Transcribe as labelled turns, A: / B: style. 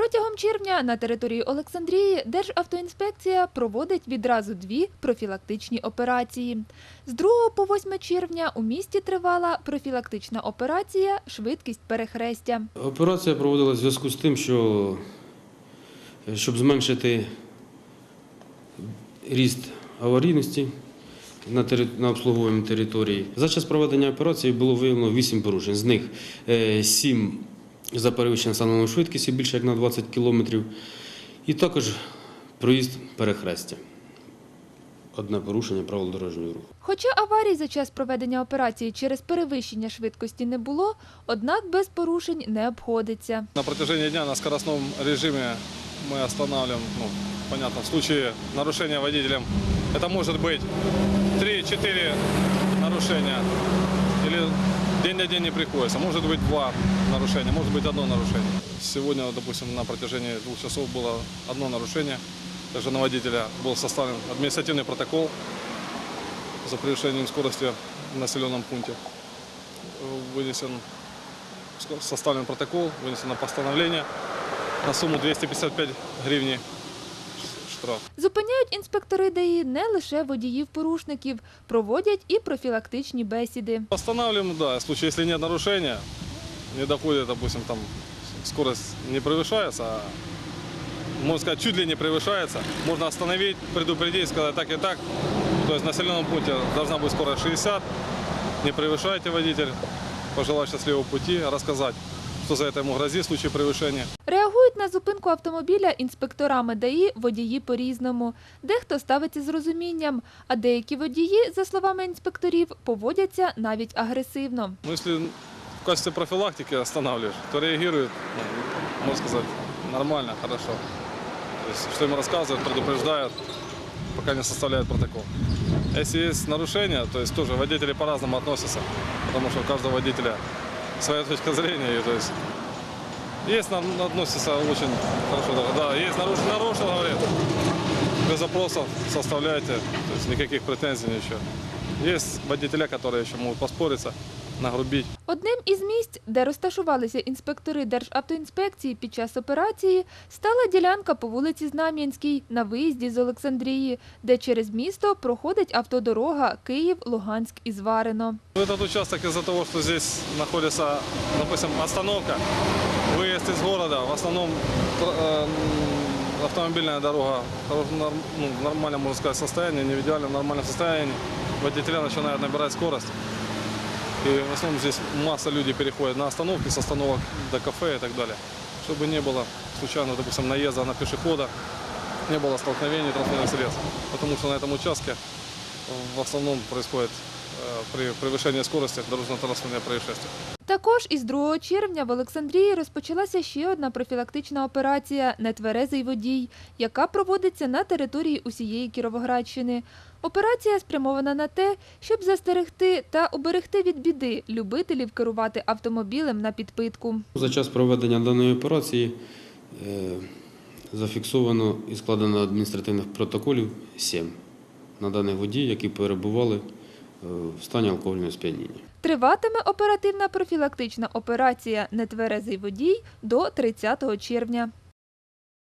A: Протягом червня на території Олександрії Державтоінспекція проводить відразу дві профілактичні операції. З 2 по 8 червня у місті тривала профілактична операція Швидкість перехрестя.
B: Операція проводилася в зв'язку з тим, що е, щоб зменшити ріст аварійності на, на обслуговуванні території. За час проведення операції було виявлено 8 порушень. З них 7 за перевищення станової швидкості більше як на 20 км, і також проїзд перехрестя. Одне порушення правил дорожнього руху.
A: Хоча аварій за час проведення операції через перевищення швидкості не було, однак без порушень не обходиться.
C: На протяжении дня на скоростном режиме мы останавливаем, ну, понятно, в случае нарушения водителем, это может быть 3-4 нарушения, или день на день не приходится, может быть два нарушения, может быть одно нарушение. Сегодня, допустим, на протяжении двух часов было одно нарушение, также на водителя был составлен административный протокол за превышением скорости в населенном пункте. Вынесен составлен протокол, вынесено постановление на сумму 255 гривен штраф.
A: Зупиняють інспектори ДАІ не лише водіїв-порушників, проводять і профілактичні бесіди.
C: Останавливаем, да, в случае, если нет нарушения, не доходит, допустим, там скорость не превышается, а, можно сказать, чуть ли не превышается, можно остановить, предупредить, сказать так и так. То есть в населенном пункте должна быть скорость 60, не превышайте водитель, пожелать счастливого пути, рассказать, что за это ему грозит в случае превышения.
A: Реагують на зупинку автомобіля інспекторами ДАІ водії по-різному. Дехто ставиться з розумінням, а деякі водії, за словами інспекторів, поводяться навіть агресивно.
C: Ну, если в качестве профилактики останавливаешь, то реагирует, ну, можно сказать, нормально, хорошо. То есть, что ему рассказывают, предупреждают, пока не составляют протокол. Если есть нарушения, то есть тоже водители по-разному относятся, потому что у каждого водителя своя точка зрения. И, то есть, есть нам относятся очень хорошо, да, есть нарушил, нарушил, говорит, без запросов составляйте, то есть никаких претензий, ничего. Есть водителя, которые еще могут поспориться, нагрубить.
A: Одним із місць, де розташувалися інспектори Державтоінспекції під час операції, стала ділянка по вулиці Знам'янській на виїзді з Олександрії, де через місто проходить автодорога Київ-Луганськ і Зварино.
C: Ну, Этот участок из-за того, что здесь находится, допустим, остановка, выезд из города, в основном тр- э, м, автомобильная дорога в норм- ну, в нормальном, можно сказать, состоянии, не в идеальном, нормальном состоянии. Водители начинают набирать скорость. И в основном здесь масса людей переходит на остановки, с остановок до кафе и так далее. Чтобы не было случайно, допустим, наезда на пешехода, не было столкновений транспортных средств. Потому что на этом участке в основном происходит э, при превышении скорости дорожно-транспортное происшествие.
A: Також із 2 червня в Олександрії розпочалася ще одна профілактична операція «Нетверезий водій», яка проводиться на території усієї Кіровоградщини. Операція спрямована на те, щоб застерегти та уберегти від біди любителів керувати автомобілем на підпитку.
B: За час проведення даної операції е, зафіксовано і складено адміністративних протоколів 7 на даних водій, які перебували е, в стані алкогольного сп'яніння.
A: Триватиме оперативна профілактична операція «Нетверезий водій» до 30 червня.